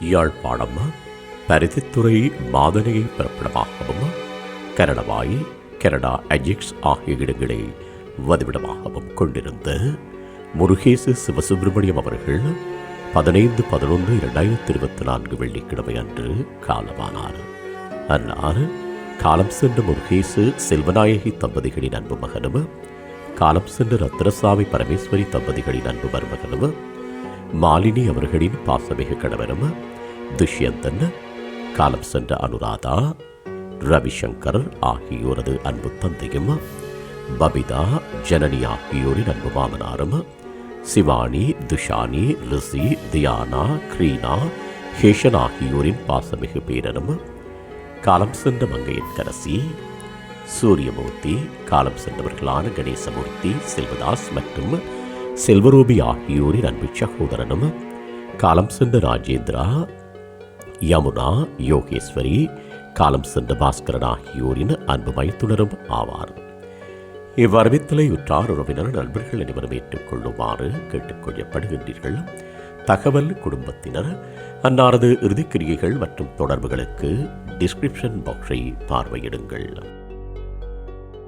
யாழ்ப்பாணம் பருத்தித்துறை மாதனையை பிறப்பிடமாகவும் கனடவாய் கனடா அஜிக்ஸ் ஆகிய இடங்களை வதிவிடமாகவும் கொண்டிருந்த முருகேசு சிவசுப்பிரமணியம் அவர்கள் பதினைந்து பதினொன்று இரண்டாயிரத்தி இருபத்தி நான்கு வெள்ளிக்கிழமை அன்று காலமானார். அன்னார் காலம் சென்ற முருகேசு செல்வநாயகி தம்பதிகளின் அன்பு மகனும் காலம் சென்ற ரத்னசாமி பரமேஸ்வரி தம்பதிகளின் அன்பு மருமகனும் மாலினி அவர்களின் பாசமிகு கணவரும் துஷ்யந்தன் காலம் சென்ற அனுராதா ரவிசங்கர் ஆகியோரது அன்பு தந்தையும் பபிதா ஜனனி ஆகியோரின் அன்பு மாமனாரும் சிவானி துஷானி ரிஷி தியானா கிரீனா ஹேஷன் ஆகியோரின் பாசமிகு பேரனும் காலம் சென்ற மங்கையின் கரசி சூரியமூர்த்தி காலம் சென்றவர்களான கணேசமூர்த்தி செல்வதாஸ் மற்றும் செல்வரூபி ஆகியோரின் அன்பு சகோதரனும் காலம் சென்ற ராஜேந்திரா யமுனா யோகேஸ்வரி காலம் சென்ற பாஸ்கரன் ஆகியோரின் அன்பு மைத்துனரும் ஆவார். இவ்வரவித்தலை உற்றார் உறவினர் நண்பர்கள் அனைவரும் ஏற்றுக்கொள்ளுமாறு கேட்டுக்கொள்ளப்படுகின்றீர்கள். தகவல் குடும்பத்தினர் அன்னாரது இறுதிக்கிரியைகள் மற்றும் தொடர்புகளுக்கு டிஸ்கிரிப்ஷன் பாக்ஸை பார்வையிடுங்கள்.